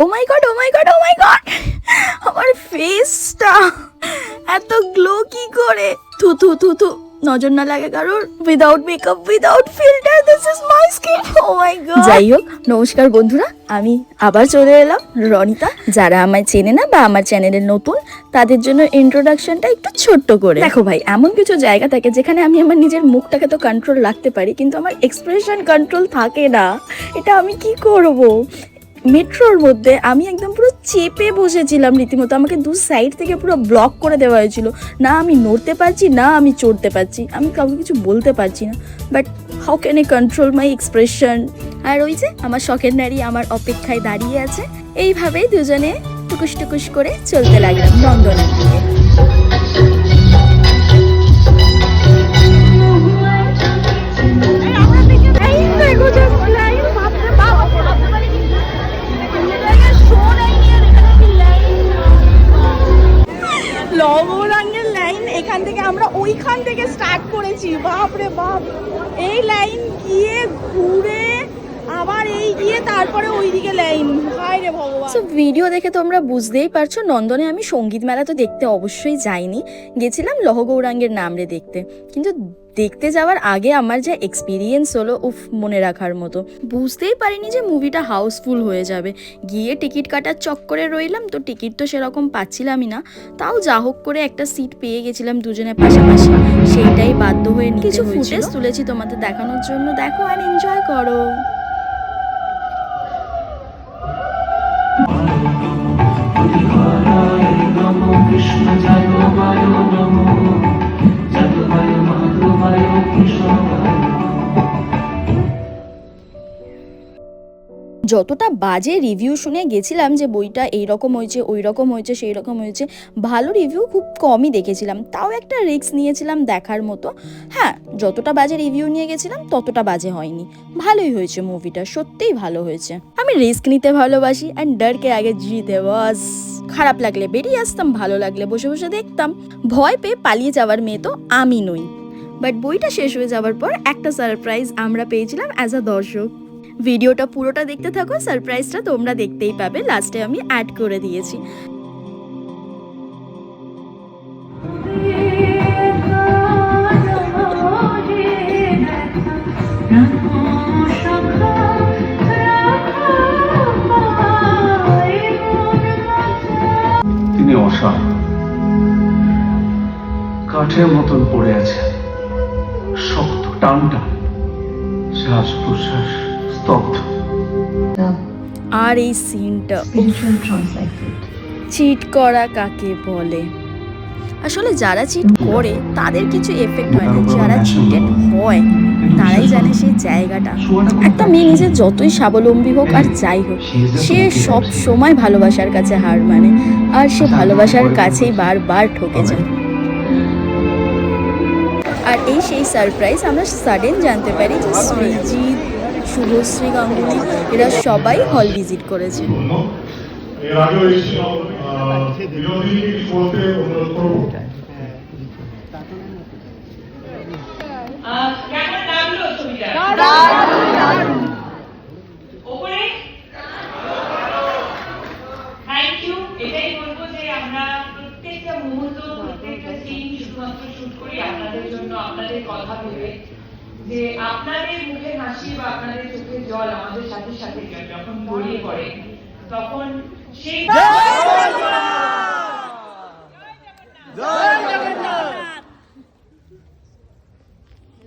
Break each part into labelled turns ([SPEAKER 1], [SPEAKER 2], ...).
[SPEAKER 1] O my god oh my god oh my god আমার ফেসটা এত গ্লো কি করে। থু থু থু থু নজর না লাগে কারোর। Without makeup without filter this is my skin oh my god যাই হোক নমস্কার বন্ধুরা আমি আবার চলে এলাম রনিতা। যারা আমায় চেনে না বা আমার চ্যানেলে নতুন তাদের জন্য ইন্ট্রোডাকশনটা একটু ছোট্ট করে। দেখো ভাই এমন কিছু জায়গা থাকে যেখানে আমি আমার নিজের মুখটাকে তো কন্ট্রোল রাখতে পারি কিন্তু আমার এক্সপ্রেশন কন্ট্রোল থাকে না। এটা আমি কি করব? মেট্রোর মধ্যে আমি একদম পুরো চেপে বসেছিলাম রীতিমতো আমাকে দু সাইড থেকে পুরো ব্লক করে দেওয়া হয়েছিল না আমি নড়তে পারছি না আমি চড়তে পারছি আমি কাউকে কিছু বলতে পারছি না but how can I control my expression আর ওই যে আমার শখের নারী আমার অপেক্ষায় দাঁড়িয়ে আছে এইভাবেই দুজনে টুকুস টুকুস করে চলতে লাগলাম নন্দনের দিকে
[SPEAKER 2] বাপ রে বাপ। এই লাইন গিয়ে ঘুরে আবার এই গিয়ে তারপরে ওইদিকে লাইন। হায় রে ভগবান।
[SPEAKER 1] ভিডিও দেখে তোমরা বুঝতেই পারছ, নন্দনে আমি সংগীত মেলা তো দেখতে অবশ্যই যাইনি। গেছিলাম লহ গৌরাঙ্গের নামরে দেখতে। কিন্তু দেখতে যাওয়ার আগে আমার যা এক্সপিরিয়েন্স হলো, উফ, মনে রাখার মতো। বুঝতেই পারিনি যে মুভিটা হাউসফুল হয়ে যাবে। গিয়ে টিকিট কাটার চক্করে রইলাম, তো টিকিট তো সেরকম পাচ্ছিলামই না। তাও যা হোক করে একটা সিট পেয়ে গেছিলাম দুজনের পাশাপাশি। সেইটাই বাধ্য হয়ে কিছু ফুটেজ তুলেছি তোমাদের দেখানোর জন্য। দেখো আর এনজয় করো। যতটা বাজে রিভিউ শুনে গেছিলাম যে বইটা এই রকম হয়েছে ওই রকম হয়েছে সেই রকম হয়েছে, ভালো রিভিউ খুব কমই দেখেছিলাম। তাও একটা রিস্ক নিয়েছিলাম দেখার মতো। হ্যাঁ যতটা বাজে রিভিউ নিয়ে গেছিলাম ততটা বাজে হয়নি। ভালোই হয়েছে মুভিটা সত্যিই ভালো হয়েছে। আমি রিস্ক নিতে ভালোবাসি অ্যান্ড ডারকে আগে জিতে, বাস। খারাপ লাগলে বেরিয়ে আসতাম, ভালো লাগলে বসে বসে দেখতাম। ভয় পেয়ে পালিয়ে যাওয়ার মেয়ে তো আমি নই। বাট বইটা শেষ হয়ে যাওয়ার পর একটা সারপ্রাইজ আমরা পেয়েছিলাম অ্যাজ আ দর্শক। ভিডিওটা পুরোটা দেখতে থাকো সারপ্রাইজটা তোমরা দেখতেই পাবে। লাস্টে আমি অ্যাড করে দিয়েছি।
[SPEAKER 3] তিনি কাঠের মতন পড়ে আছে। শক্ত টানটা শ্বাস প্রশ্বাস স্তব্ধ
[SPEAKER 1] আর এই সিনটা চিট করা কাকে বলে? আসলে যারা চিট করে তাদের কিছু এফেক্ট হয় না। যারা চিটেড হয় তারাই জানে সেই জায়গাটা। একটা মেয়ে নিজে যতই স্বাবলম্বী হোক আর যাই হোক সে সব সময় ভালোবাসার কাছে হার মানে আর সে ভালোবাসার কাছেই বারবার ঠকে যায়। আর এই সেই সারপ্রাইজ আমরা সাডেন জানতে পারি যে সৃজিৎ শুভশ্রী গাঙ্গুলি এরা সবাই হল ভিজিট করেছে।
[SPEAKER 4] এর আগেও বিরোধী বলতে অনুরোধ করব।
[SPEAKER 5] শুধুমাত্র শুট করি আপনাদের জন্য আপনাদের কথা ভেবে যে আপনাদের মুখে হাসি বা আপনাদের চোখের জল আমাদের সাথে সাথে যখন গড়িয়ে পড়ে তখন সেই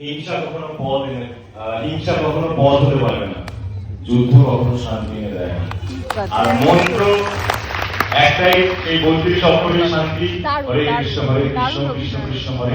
[SPEAKER 6] হিংসা কখনো পদ এনে হিংসা কখনো পদ হতে পারবে না। যুদ্ধ কখনো শান্তি এনে দেয় না। আর মন্ত্র একটাই এই বত্রিশ অক্ষরের শান্তি। হরে কৃষ্ণ হরে কৃষ্ণ কৃষ্ণ কৃষ্ণ হরে।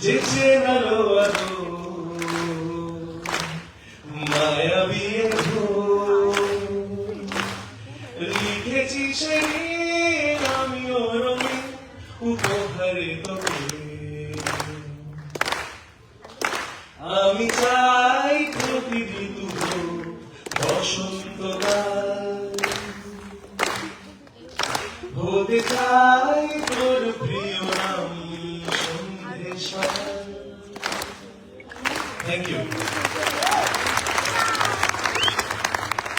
[SPEAKER 6] যেচে গেল মায়াবী লিখেছি সেই আমি রঙে উপহারে
[SPEAKER 7] আমি চাই প্রতিদিন বসন্তকাল। হতে চাই তোর প্রিয় নাম।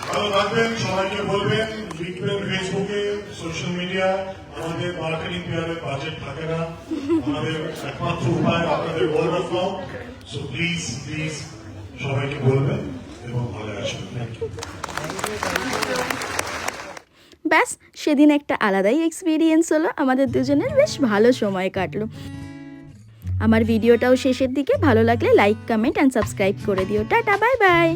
[SPEAKER 4] ভালো থাকবেন, সবাইকে বলবেন, লিখবেন ফেসবুকে সোশ্যাল মিডিয়া আমাদের মার্কেটিং পেয়ারের বাজেট থাকে না। আমাদের একমাত্র উপায় আপনাদের word of mouth so please please সবাইকে বলবেন এবং ভালো আসবেন থ্যাংক ইউ
[SPEAKER 1] ব্যাস, সেদিন একটা আলাদাই এক্সপিরিয়েন্স হলো। আমাদের দুজনের বেশ ভালো সময় কাটলো। আমার ভিডিওটাও শেষের দিকে। ভালো লাগলে লাইক কমেন্ট অ্যান্ড সাবস্ক্রাইব করে দিও। Tata bye bye